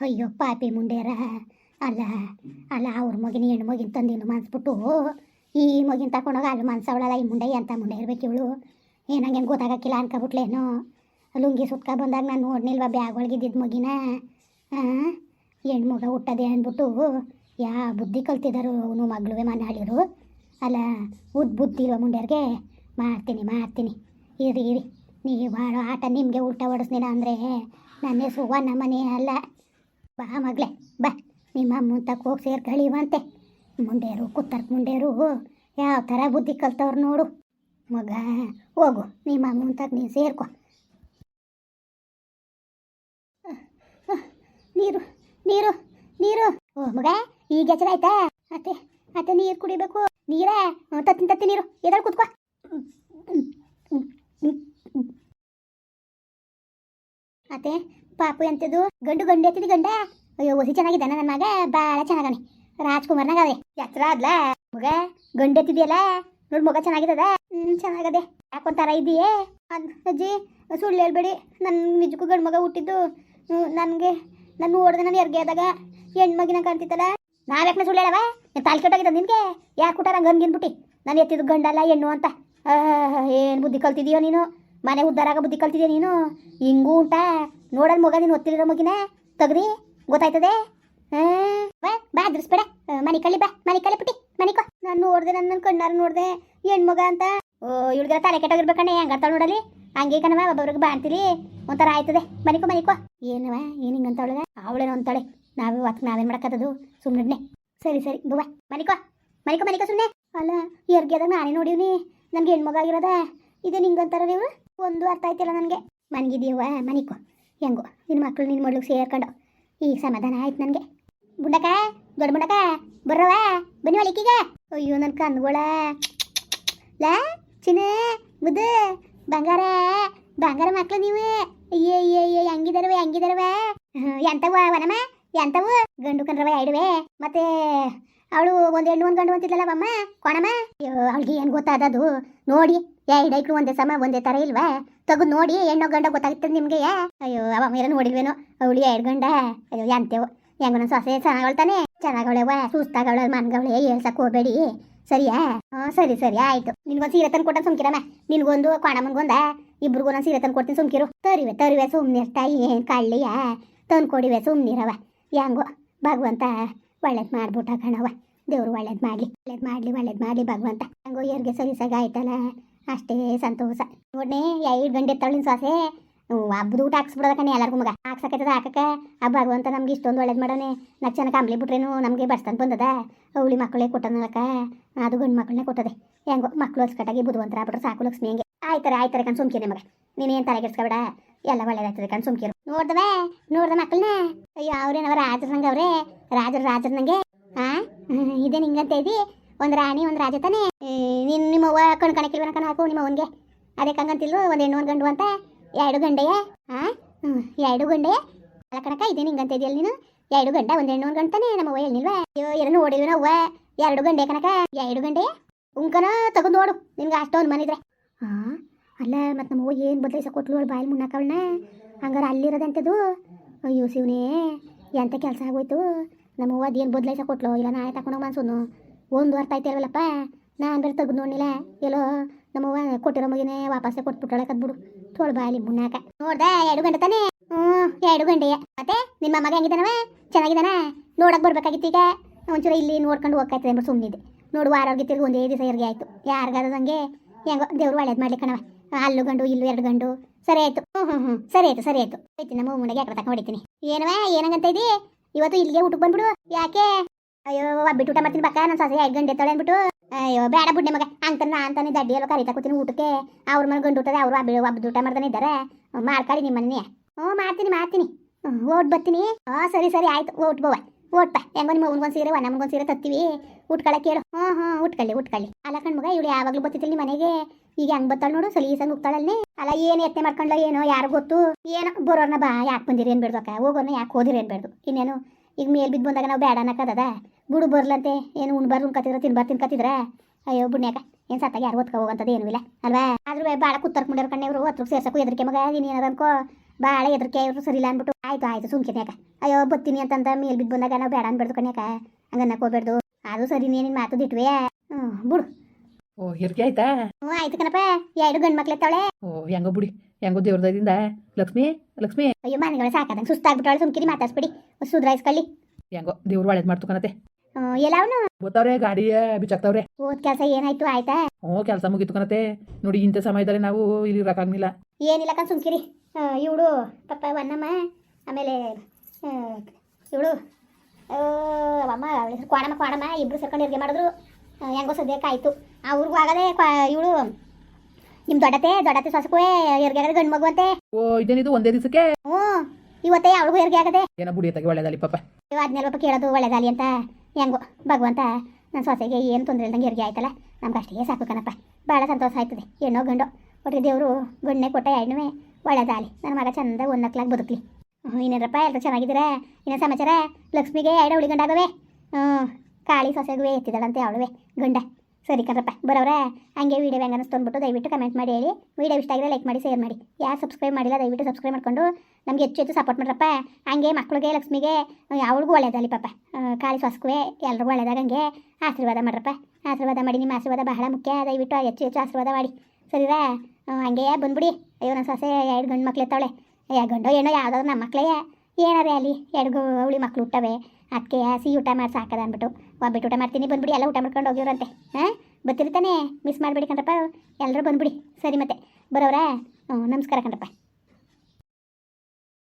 ಅಯ್ಯೋ, ಪಾಪಿ ಮುಂಡೇರ. ಅಲ್ಲ ಅಲ್ಲ, ಅವ್ರ ಮಗಿನ ಹೆಣ್ಣು ಮಗಿನ ತಂದಿನ ಮನ್ಸ್ಬಿಟ್ಟು ಈ ಮಗಿನ ತಗೊಂಡೋಗ ಅಲ್ಲಿ ಮನ್ಸವಳಲ್ಲ ಈ ಮುಂಡೆ ಅಂತ ಮುಂಡೆ ಇರ್ಬೇಕು ಇವಳು. ಏನಂಗೆ ಗೊತ್ತಾಗಕ್ಕಿಲ್ಲ ಅನ್ಕೊಬಿಟ್ಲೇನೋ ಲುಂಗಿ ಸುತ್ಕ ಬಂದಾಗ ನಾನು ನೋಡ್ನಿಲ್ವ ಬ್ಯಾಗ್ ಒಳಗಿದ್ದಿದ್ದು ಮಗಿನ? ಹೆಣ್ಣು ಮಗ ಹುಟ್ಟದೆ ಅಂದ್ಬಿಟ್ಟು ಯಾ ಬುದ್ಧಿ ಕಲ್ತಿದ್ದಾರು ಅವನು ಮಗಳುವೆ ಮನಾಳಿರು ಅಲ್ಲ, ಉದ್ ಬುದ್ಧಿ ಇಲ್ವ ಮುಂಡ್ಯರ್ಗೆ ಮಾಡ್ತೀನಿ ಮಾಡ್ತೀನಿ. ಇರಿ ಇರಿ. ನೀವು ಆಟ ನಿಮಗೆ ಊಟ ಹೊಡಿಸ್ನೇನ ಅಂದರೆ ನನ್ನ ಹೆಸರು ನಮ್ಮ ಮನೆ ಅಲ್ಲ. ಬಾ ಮಗಳೇ ಬಾ. ನಿಮ್ಮ ಮುಂತಕ್ಕೆ ತಕ್ಕ ಹೋಗಿ ಸೇರ್ಕೊಳ್ಳಿವಂತೆ ಮುಂಡೇರು ಕುತ್ತರ್, ಮುಂಡೇರು ಯಾವ ಥರ ಬುದ್ಧಿ ಕಲ್ತವ್ರು ನೋಡು. ಮಗ, ಹೋಗು. ನಿಮ್ಮ ಮುಂತಕ್ಕೆ ತಕ್ಕ ನೀನು ಸೇರ್ಕೊ. ನೀರು ನೀರು ನೀರು. ಓ ಮಗ, ಈಗ ಎಚ್ಚರ ಆಯ್ತಾ? ಅತ್ತೆ ಅತ್ತೆ ನೀರು ಕುಡಿಬೇಕು. ನೀರೇ? ತತ್ತೀನಿ ತತ್ತಿ ನೀರು. ಎದಳು ಕುತ್ಕೋ. ಅತ್ತೆ ಪಾಪು ಎಂತದು? ಗಂಡು ಗಂಡು ಎತ್ತಿದ ಗಂಡ? ಅಯ್ಯೋ ಒಸಿ ಚೆನ್ನಾಗಿದ್ದಾನ ನನ್ನ ಮಗ ಭಾಳ ಚೆನ್ನಾಗನೆ ಅದೇ ಎತ್ತರ ಅದ್ಲ ಮಗ, ಗಂಡು ಎತ್ತಿದ್ಯಲ್ಲ? ನೋಡ್ ಮಗ ಚೆನ್ನಾಗಿದ್ದದ ಹ್ಮ್, ಚೆನ್ನಾಗದೆ. ಯಾಕೊಂತಾರ ಇದೆಯೇ ಅದ್ ಅಜ್ಜಿ, ಸುಳ್ಳು ಹೇಳ್ಬೇಡಿ. ನನ್ನ ನಿಜಕ್ಕೂ ಗಂಡು ಮಗ ಹುಟ್ಟಿದ್ದು ನನಗೆ, ನಾನು ಓಡದೆ ನಾನು ಎರ್ಗೆ ಆದಾಗ ಹೆಣ್ಮಗಿನ ಕಾಣ್ತಿತ್ತಲ್ಲ? ನಾವ್ಯಾಕೆ ಸುಳ್ಳು ಹೇಳವ? ತಾಲಿ ಕೆಟ್ಟೋಗಿದ್ದ ನಿನ್ಗೆ? ಯಾಕೆ ಕೊಟ್ಟಾರ ಗನ್ಗಿನ್ಬಿಟ್ಟು ನಾನು ಎತ್ತಿದ್ದು ಗಂಡಲ್ಲ ಹೆಣ್ಣು ಅಂತ. ಏನು ಬುದ್ಧಿ ಕಲ್ತಿದೀಯೋ ನೀನು? ಮನೆ ಉದ್ದಾರಾಗ ಬುದ್ಧಿ ಕಲ್ತಿದ್ಯಾ ನೀನು? ಹಿಂಗೂ ಉಂಟಾ? ನೋಡಲ್ ಮಗ ನೀನು ಒತ್ತಿರೋ ಮಗಿನ? ತಗ್ರಿ ಗೊತ್ತಾಯ್ತದೆ? ಬಾ ಬಾ ಅದ್ರಿಸ್ಬೇಡ ಮನೆ ಕಳಿ ಬಾ, ಮನೆ ಕಳಿ ಪುಟ್ಟಿ ಮನಿಕೋ ನಾನು ನೋಡ್ದೆ ನನ್ನ ಕಣ್ಣಾರ ನೋಡ್ದೆ. ಹೆಣ್ಮಗ ಅಂತ? ಓ ಇವಳಿಗೆ ತಲೆ ಕೆಟ್ಟೋಗಿರ್ಬೇಕಣ್ಣ ಹೆಂಗರ್ತಾಳ ನೋಡಲಿ? ಹಂಗೆ ಕಣವ ಒಬ್ಬೊಬ್ರಿಗೆ ಬಾಣ್ತೀರಿ ಒಂಥರ ಆಯ್ತದೆ. ಮನಿಕೋ ಮನಿಕೋ ಏನವ ಏನು ಹಿಂಗಂತ ಅವಳಗ ಅವಳೇನೋ ಅಂತಾಳೆ. ನಾವೇ ಅದಕ್ಕೆ ನಾವೇನು ಮಾಡಕ್ಕತ್ತದು? ಸುಮ್ಮನೆ ಸರಿ ಸರಿ ಬುವ ಮನಿಕೋ ಮನಿಕೋ ಮನಿಕೋ ಸುಮ್ಮನೆ ಅಲ್ಲ ಎರ್ಗೆದಾಗ ನಾನೇ ನೋಡೀವ್ನಿ. ನನಗೆ ಹೆಣ್ಮಗ ಆಗಿರೋದ? ಇದೇ ನಿಂಗಂತಾರ ನೀವು? ಒಂದು ಅರ್ಥ ಆಯ್ತಿಲ್ಲ ನನಗೆ. ಮನ್ಗಿದೀವ ಮನಿಕೋ ಹೆಂಗೋ, ನಿನ್ನ ಮಕ್ಕಳು ನಿನ್ನ ಮಡ್ಲಿಗೆ ಸೇರ್ಕೊಂಡು. ಈಗ ಸಮಾಧಾನ ಆಯ್ತು ನನಗೆ. ಬುಂಡಕ ದೊಡ್ಡ ಬುಂಡಕ ಬರ್ರವ ಬನ್ನಿ ಒಳಿಕೀಗ ಅಯ್ಯೋ ನನ್ನ ಕಣ್ಗಳ ಲಾ, ಚಿನ್ನ ಬುದ್ಧ ಬಂಗಾರ ಬಂಗಾರ ಮಕ್ಕಳು ನೀವು. ಅಯ್ಯೋ ಅಯ್ಯೋ ಅಯ್ಯೋ ಹೆಂಗಿದಾರವ ಹೆಂಗಿದಾರವ ಎಂತವ ವನಮ ಎಂತವು ಗಂಡು ಕಣ್ರವ ಎರಡುವೆ ಮತ್ತೆ ಅವಳು ಒಂದು ಹೆಣ್ಣು, ಒಂದು ಗಂಡು ಅಂತಿದ್ಲಲ್ಲ ಅಮ್ಮ ಕೊಣಮ್ಮ. ಅಯ್ಯೋ, ಅವಳಿಗೆ ಏನು ಗೊತ್ತಾದದು? ನೋಡಿ. ಎರಡು ಐಕ್ಳು ಒಂದೇ ಸಮ, ಒಂದೇ ತರ ಇಲ್ವಾ? ತಗು ನೋಡಿ, ಹೆಣ್ಣು ಗಂಡ ಗೊತ್ತಾಗ್ತದೆ ನಿಮಗೆ. ಅಯ್ಯೋ, ಅವ ಮೇಲೆ ನೋಡಿಲ್ವೇನೋ? ಅವಳು ಎರಡು ಗಂಡ. ಅಯ್ಯೋ, ಎಂತೇವು. ಹೆಂಗ ನನ್ನ ಸೊಸೆ ಚೆನ್ನಾಗಳ್ತಾನೆ. ಚೆನ್ನಾಗವಳೆವ ಸುಸ್ತಾಗವಳೆ, ಮನ್ಗವಳೆ ಹೇಳ್ಸಕ್ ಹೋಗ್ಬೇಡಿ. ಸರಿಯಾ? ಹಾ, ಸರಿ ಸರಿ, ಆಯ್ತು. ನಿನ್ಗೊಂದು ಸೀರೆ ತಂದು ಕೊಟ್ಟ ಸುಮ್ಕಿರಮ್ಮ. ನಿನ್ಗೊಂದು ಕೊಣಮ್ಮನ್ಗೊಂದ ಇಬ್ರಿಗೂ ನಾನು ಸೀರೆ ತಂದು ಕೊಡ್ತೀನಿ ಸುಮ್ಕಿರು. ತರಿವೆ ತರಿವೆ ಸುಮ್ಮನಿರ್ತಾಯಿ ಏನು ಕಳ್ಳಿಯ? ತಂದು ಕೊಡಿವೆ ಸುಮ್ಮನಿರವ ಹೆಂಗೋ, ಭಗವಂತ ಒಳ್ಳೇದು ಮಾಡ್ಬಿಟ್ಟ ಕಣವ ದೇವ್ರು ಒಳ್ಳೇದು ಮಾಡಲಿ ಒಳ್ಳೇದು ಮಾಡಲಿ ಒಳ್ಳೇದು ಮಾಡಲಿ ಭಗವಂತ. ಹೆಂಗೋ ಸರಿ ಸಗ ಆಯ್ತಲ್ಲ. ಅಷ್ಟೇ, ಸಂತೋಷ. ನೋಡ್ನೆ ಐದು ಗಂಟೆ ತಳ್ಳಿನ ಸೊಸೆ ಹಬ್ಬದ ಊಟ ಹಾಕ್ಸ್ಬಿಡೋದ ಕಣೆ ಎಲ್ಲರಿಗೂ ಮಗ. ಹಾಕ್ಸಕತ್ತದ ಹಾಕಕ್ಕ ಆ ಭಗವಂತ ನಮ್ಗೆ ಇಷ್ಟೊಂದು ಒಳ್ಳೇದು ಮಾಡೋನೆ. ನಾಲ್ಕು ಚೆನ್ನಾಗಿ ಅಂಬ್ಲಿ ಬಿಟ್ರೇನು ನಮಗೆ ಬಡ್ಸ್ತಾನೆ ಬಂದದ. ಅವಳಿ ಮಕ್ಕಳೇ ಕೊಟ್ಟನಕ್ಕ ಅದು ಗಂಡು ಮಕ್ಕಳನ್ನೇ ಕೊಟ್ಟದೆ. ಹೆಂಗೋ ಮಕ್ಕಳು ಹೊಸ್ಕಟ್ಟಾಗಿ ಬುಧವಂತರ ಆಗ್ಬಿಟ್ರೆ ಸಾಕು ಲಕ್ಷ್ಮಿ ಹೆಂಗೆ. ಆಯ್ತಾರೆ ಆಯ್ತಾರೆ ಕಣ್ ಸುಮ್ಕಿರಿ ಮಗ. ನೀನೇನು ತಲೆ ಕೆಡ್ಸ್ಕೊಬೇಡ. ಎಲ್ಲ ಒಳ್ಳೇದಾಯ್ತದೆ ಕಣ್ ಸುಮ್ಕಿರು. ನೋಡ್ದವೆ, ನೋಡ್ದೆ ಮಕ್ಕಳನ್ನ ಅಯ್ಯೋ ಅವ್ರೇನವ ರಾಜರು ನಂಗೆ ಅವ್ರೆ? ರಾಜರು ರಾಜರು ನಂಗೆ ಹಾ ಇದೇ ನಿಂಗಂತ ಇದಿ? ಒಂದು ರಾಣಿ, ಒಂದು ರಾಜ ತಾನೇ? ನೀನು ನಿಮ್ಮ ಅವ್ವ ಕಣ್ ಕಣಕ್ಕಿಲ್ವನ ಕಣ ಹಾಕು ನಿಮ್ಮ ಅವನಿಗೆ. ಅದೇ ಕಂಗಂತಿಲ್ವ ಒಂದು ಹೆಣ್ಣು, ಒಂದು ಗಂಡು ಅಂತ. ಎರಡು ಗಂಡೆಯ? ಹಾ ಎರಡು ಗಂಡೆ ಅಲ್ಲ ಕಣಕ ಇದೇ ನಿಂಗಂತ ಇದೆಯಲ್ಲ ನೀನು? ಎರಡು ಗಂಡ, ಒಂದು ಹೆಣ್ಣು, ಒಂದು ಗಂಡು ತಾನೆ ನಮ್ಮ ಅವ್ವ ಹೇಳಿಲ್ವಾ ಅಯ್ಯೋ ಎರಡು ಓಡಿಲ್ವನ ನಾವು ಎರಡು ಗಂಡೆ ಕಣಕ ಎರಡು ಗಂಡೆ ಉಂಕನ ತಗೊಂಡು ನೋಡು ನಿನ್ಗೆ ಅಷ್ಟೊಂದು ಮನಿದ್ರೆ ಹಾ ಅಲ್ಲ ಮತ್ತು ನಮ್ಮ ಅವ್ವ ಏನು ಬದಲಾಯಿಸ ಕೊಟ್ಲು ಅವಳು ಬಾಯಲ್ಲಿ ಮುನ್ನಾಕವಳನ್ನ ಹಂಗಾರೆ ಅಲ್ಲಿರೋದಂತದು ಅಯ್ಯೋ, ಶಿವನೇ, ಎಂತ ಕೆಲಸ ಆಗೋಯ್ತು? ನಮ್ಮ ಅವ್ವ ಅದೇನು ಬದಲಾಯಿಸ ಕೊಟ್ಲು? ಇಲ್ಲ, ನಾಳೆ ತಗೊಂಡೋಗಿ ಮನ್ಸೂನು. ಒಂದು ಆಯ್ತಿರವಲ್ಲಪ್ಪ ನಾನು ಬೇರೆ ತೆಗೆದು ನೋಡಿಲ್ಲ ಎಲ್ಲೋ ನಮ್ಮವ್ವ ಕೊಟ್ಟಿರೋ ಮಗಿನೇ ವಾಪಸ್ಸೇ ಕೊಟ್ಬಿಟ್ಟಾಳೆ ಬಿಡು ತೋಳು ಬಾಯಲ್ಲಿ ಮುನ್ನಾಕ ನೋಡ್ದೆ, ಎರಡು ಗಂಟೆ ತಾನೇ? ಹ್ಞೂ, ಎರಡು ಗಂಟೆಯ. ಮತ್ತೆ ನಿಮ್ಮ ಮಗ ಹೆಂಗಿದಾನವ ಚೆನ್ನಾಗಿದಾನ ನೋಡಕ್ ಬರ್ಬೇಕಾಗಿತ್ತು ಈಗ. ಒಂಚೂರು ಇಲ್ಲಿ ನೋಡ್ಕೊಂಡು ಹೋಗ್ತಾಯ್ತದೆ ಅಂದ್ಬಿಟ್ಟು ಸುಮ್ಮನಿದ್ದೆ ನೋಡು ಆರೋಗ್ಯ ತಿರುಗಿ ಒಂದೇ ದಿವಸ ಇರ್ಗೆ ಆಯ್ತು. ಯಾರಿಗಾದಂಗೆ ಹೆಂಗೋ ದೇವ್ರು ಒಳ್ಳೇದು ಮಾಡ್ಲಿ ಕಣವ ಅಲ್ಲು ಗಂಡು, ಇಲ್ಲು ಎರಡು ಗಂಡು. ಸರಿ ಆಯ್ತು. ಹ್ಞೂ ಹ್ಞೂ ಹ್ಞೂ. ಸರಿ ಆಯ್ತು ಸರಿ ಆಯ್ತು. ಆಯ್ತು, ನಮ್ಮ ಮುಂಡೆಗೆ ಯಾಕೆ ತಕ್ಕ ಹೊಡಿತೀನಿ? ಏನವ ಏನಂಗಂತ ಇದ್ದಿ? ಇವತ್ತು ಇಲ್ಲಿಗೆ ಊಟಕ್ಕೆ ಬಂದ್ಬಿಡು. ಯಾಕೆ? ಅಯ್ಯೋ ಬಿಟ್ಟು ಊಟ ಮಾಡ್ತೀನಿ ಬಕ್ಕ ನನ್ನ ಸಾಸಿ ಐದು ಗಂಟೆ ತೊಳೆ ಅಂದ್ಬಿಟ್ಟು. ಅಯ್ಯೋ, ಬೇಡ ಬುಡ್ಡೆ ಮಗ. ಅಂತಾನೆ ಅಂತಾನೆ ದಡ್ಡಿ ಎಲ್ಲ ಕರಿತಾ ಕೂತೀನಿ ಊಟಕ್ಕೆ. ಅವ್ರ ಮನೆ ಗಂಡು ಊಟದ ಅವರು ಹಬ್ಬ ಒಬ್ಬ ಊಟ ಮಾಡ್ತಾನೆ ಇದ್ದಾರೆ. ಮಾಡ್ಕೊಳ್ಳಿ ನಿಮ್ಮ ಮನೆ ಹ್ಞೂ, ಮಾಡ್ತೀನಿ ಮಾಡ್ತೀನಿ. ಓಟ್ ಬರ್ತೀನಿ. ಹಾಂ, ಸರಿ ಸರಿ, ಆಯ್ತು. ಓಟ್ ಬೋವ. ಬಾ. ಹೆಂಗೋ ನಿಮ್ಮ ಅವ್ನಿಗೊಂದು ಸೀರೆ ನಮ್ಗೊಂದು ಸೀರೆ ತತ್ತೀವಿ. ಉಟ್ಕೊಳಕ್ಕೆ ಕೇಳು. ಹ್ಞೂ ಹ್ಞೂ, ಉಟ್ಕೊಳ್ಳಿ ಉಟ್ಕೊಳ್ಳಿ. ಅಲ್ಲ ಕಣ್ ಮಗ, ಇವಳು ಯಾವಾಗಲೂ ಬರ್ತಿದ್ದಿಲ್ಲ ನಿಮ್ಮ ಮನೆಗೆ. ಈಗ ಹೆಂಗ್ ಬರ್ತಾಳೆ ನೋಡು, ಸಲೀಸಂಗ್ ಹೋಗ್ತಾಳಲ್ಲಿ ಅಲ್ಲ, ಏನು ಎತ್ತೆ ಮಾಡ್ಕೊಂಡ್ಲ ಏನೋ, ಯಾರು ಗೊತ್ತು. ಏನೋ, ಬರೋರ್ನ ಬಾ, ಯಾಕೆ ಬಂದಿರಿ ಏನು ಅಕ್ಕ? ಹೋಗೋರ್ನ ಯಾಕೆ ಹೋದಿರಿ ಏನು ಬಿಡ್ದು? ಇನ್ನೇನು? ಈಗ ಮೇಲ್ ಬಿದ್ದು ಬಂದಾಗ ನಾವು ಬೇಡ ಅನ್ನಕ್ಕದ ಬಿಡು ಬರ್ಲಂತೆ. ಏನು ಉಣ್ಬಾರ್ದು ಉಣ್ಕತಿದ್ರ ತಿನ್ಬಾರ್ದು ತಿನ್ಕತಿದ್ರ ಅಯ್ಯೋ ಬುಣ್ಯಾಕ ಏನು ಸತ್ತಾಗ ಯಾರು ಓದ್ಕೊ ಹೋಗಂತದ್ದು ಏನು ಇಲ್ಲ ಅಲ್ವಾ? ಆದ್ರೂ ಬಾಳ ಕುತ್ತರ್ಕೊಂಡಿರೋ ಕಣ್ಣೆ ಇವರು ಹತ್ರ ಸೇರ್ಸಕ್ಕೂ ಎದ್ರಿಕೆ ಮಗ ನೀನು ಏನದ ಅನ್ಕೋ ಭಾಳ ಎದ್ರಿಕೆ ಇವರು ಸರಿ ಇಲ್ಲ ಅಂದ್ಬಿಟ್ಟು ಆಯ್ತು ಆಯ್ತು ಸುಮ್ಕಿನ್ಯಾಕ ಅಯ್ಯೋ ಬತ್ತೀನಿ ಅಂತಂದ ಮೇಲ್ ಬಿದ್ದು ಬಂದಾಗ ನಾವು ಬೇಡ ಅನ್ಬೇಡ್ದು ಕಣ್ಯಾಕ ಹಂಗನ್ನಕ್ಕೆ ಹೋಗ್ಬೇಡ್ದು. ಅದು ಸರಿ ನಿನ್ನ ಮಾತು ದಿಟ್ವೆ. ಹ್ಞೂ ಬುಡು. ಓ ಹೆರಿಗೆ ಆಯ್ತಾ? ಹ್ಞೂ ಆಯ್ತು ಕಣಪ್ಪ ಎರಡು ಗಂಡು ಮಕ್ಳು ಎತ್ತವಳೆ ಓ ಹೆಂಗೋ ಬಿಡಿ ಹೆಂಗೋ ದೇವ್ರದಿಂದ ಲಕ್ಷ್ಮಿ ಲಕ್ಷ್ಮಿ. ಅಯ್ಯೋ ಮನೆಗಳು ಸಾಕಾದಂಗೆ ಸುಸ್ತಾಗ್ಬಿಟ್ಟವಳೆ ಸುಮ್ಕಿರಿ ಮಾತಾಡ್ಸ್ಬಿಡಿ. ಸುಧಾರಿಸ್ಕೊಳ್ಳಿ ಹೆಂಗೋ ದೇವ್ರು ಒಳ್ಳೇದು ಮಾಡ್ತು ಕಣತೆ. ಎಲ್ಲ ಅವನು ಗೊತ್ತವ್ರೆ ಗಾಡಿ ಬಿಚ್ಚಾಕ್ತವ್ರೆ ಓದ್ ಕೆಲಸ ಏನಾಯ್ತು ಆಯ್ತಾ? ಹ್ಞೂ ಕೆಲಸ ಮುಗಿತು ಕಣತೆ. ನೋಡಿ ಇಂಥ ಸಮಯದಲ್ಲಿ ನಾವು ಇಲ್ಲಿ ಇರೋಕ್ಕಾಗ್ಲಿಲ್ಲ ಏನಿಲ್ಲ ಕಣ್ ಸುಮ್ಕಿರಿ. ಇವಳು ಪಪ್ಪ ವನ್ನಮ್ಮ ಆಮೇಲೆ ಇವಳು ಅಮ್ಮ ಕ್ವಾಣಮ್ಮ ಕ್ವಾಣಮ್ಮ ಇಬ್ರು ಸೇರ್ಕೊಂಡು ಇರ್ಗೆ ಮಾಡಿದ್ರು. ಹೆಂಗೋ ಸದ್ಯಕ್ಕಾಯ್ತು ಆಯಿತು. ಆ ಊರಿಗೂ ಆಗದೆ ಇವಳು ನಿಮ್ಮ ದೊಡ್ಡತೆ ದೊಡ್ಡತೆ ಸೊಸಕುವೆ ಹೆರಿಗೆ ಆಗದೆ ಗಂಡು ಮಗುವಂತೆ ಓ ಇದೇನಿದು ಒಂದೇ ದಿವಸಕ್ಕೆ? ಹ್ಞೂ ಇವತ್ತೇ ಅವಳಿಗೂ ಹೆರಿಗೆ ಆಗದೆ. ಏನೋ ಬುಡಿ ಎತ್ತಾಗಿ ಒಳ್ಳೇದಲ್ಲಿ ಪಾಪ. ಅದನ್ನೆಲ್ಲ ಪಾಪ ಕೇಳೋದು ಒಳ್ಳೇದಾಲಿ ಅಂತ. ಹೆಂಗೋ, ಭಗವಂತ ನನ್ನ ಸೊಸೆಗೆ ಏನು ತೊಂದರೆ ಇಲ್ದಂಗೆ ಹೆರಿಗೆ ಆಯ್ತಲ್ಲ? ನಮ್ಗೆ ಅಷ್ಟೇ ಸಾಕು ಕಣಪ್ಪ. ಭಾಳ ಸಂತೋಷ ಆಯ್ತದೆ ಹೆಣ್ಣೋ ಗಂಡು. ಒಟ್ಟಿಗೆ ದೇವರು ಗಂಡನೆ ಕೊಟ್ಟ ಒಳ್ಳೆ ಒಳ್ಳೇದಾಲಿ ನನ್ನ ಮಗ ಚಂದ ಒಂದಕ್ಲಾಗಿ ಬದುಕಲಿ. ಹ್ಞೂ ಇನ್ನೇನಪ್ಪ ಎಲ್ಲರೂ ಚೆನ್ನಾಗಿದ್ದೀರಾ? ಇನ್ನೂ ಸಮಾಚಾರ? ಲಕ್ಷ್ಮಿಗೆ ಎರಡು ಹುಳಿ ಗಂಡಾಗವೆ ಹ್ಞೂ ಕಾಳಿ ಸೊಸೆಗುವೆ ಎತ್ತಿದಳಂತೆ ಅವಳುವೆ, ಗಂಡ. ಸರಿ ಕಣಪ್ಪ ಬರೋರೆ ಹಂಗೆ ವೀಡಿಯೋ ಹೆಂಗೆ ಅನ್ನಿಸ್ತು ಅಂದ್ಬಿಟ್ಟು ದಯವಿಟ್ಟು ಕಮೆಂಟ್ ಮಾಡಿ ಹೇಳಿ. ವೀಡಿಯೋ ಇಷ್ಟ ಆಗಿದ್ರೆ ಲೈಕ್ ಮಾಡಿ ಶೇರ್ ಮಾಡಿ. ಯಾರು ಸಬ್ಸ್ಕ್ರೈಬ್ ಮಾಡಿಲ್ಲ, ದಯವಿಟ್ಟು ಸಬ್ಸ್ಕ್ರೈಬ್ ಮಾಡ್ಕೊಂಡು. ನಮಗೆ ಹೆಚ್ಚು ಹೆಚ್ಚು ಸಪೋರ್ಟ್ ಮಾಡ್ರಪ್ಪ. ಹಂಗೆ ಮಕ್ಳಿಗೆ, ಲಕ್ಷ್ಮಿಗೆ ಅವಳಿಗೂ ಒಳ್ಳೇದಲ್ಲಿ ಪಾಪ. ಕಾಲಿ ಎಲ್ಲರಿಗೂ ಎಲ್ರಿಗೂ ಒಳ್ಳೇದಾಗಂಗೆ ಆಶೀರ್ವಾದ ಮಾಡ್ರಪ್ಪ. ಆಶೀರ್ವಾದ ಮಾಡಿ, ನಿಮ್ಮ ಆಶೀರ್ವಾದ ಬಹಳ ಮುಖ್ಯ. ದಯವಿಟ್ಟು ಹೆಚ್ಚು ಹೆಚ್ಚು ಆಶೀರ್ವಾದ ಮಾಡಿ. ಸರಿರಾ ಹಂಗೆ ಬಂದ್ಬಿಡಿ. ಅಯ್ಯೋ ನನ್ನ ಸೊಸೆ, ಎರಡು ಗಂಡು ಮಕ್ಳು ಎತ್ತವಳೆ ಏ ಗಂಡೋ, ಏನೋ ಯಾವುದಾದ್ರು ನಮ್ಮ ಮಕ್ಕಳೇ ಏನಾರೇ ಅಲ್ಲಿ ಎರಡು ಅವಳಿ ಮಕ್ಳು ಹುಟ್ಟವೆ ಅದಕ್ಕೆ ಸಿ ಊಟ ಮಾಡಿ ಸಾಕದ ಅಂದ್ಬಿಟ್ಟು ಒಬ್ಬಿಟ್ಟು ಊಟ ಮಾಡ್ತೀನಿ, ಬಂದ್ಬಿಡಿ, ಎಲ್ಲ ಊಟ ಮಾಡ್ಕೊಂಡು ಹೋಗಿರಂತೆ ಹಾಂ? ಬರ್ತಿರ್ತಾನೆ ಮಿಸ್ ಮಾಡಬೇಡಿ ಕಣ್ರಪ್ಪ ಎಲ್ಲರೂ ಬಂದ್ಬಿಡಿ. ಸರಿ ಮತ್ತೆ ಬರೋರಾ ಹ್ಞೂ ನಮಸ್ಕಾರ ಕಣ್ರಪ್ಪ.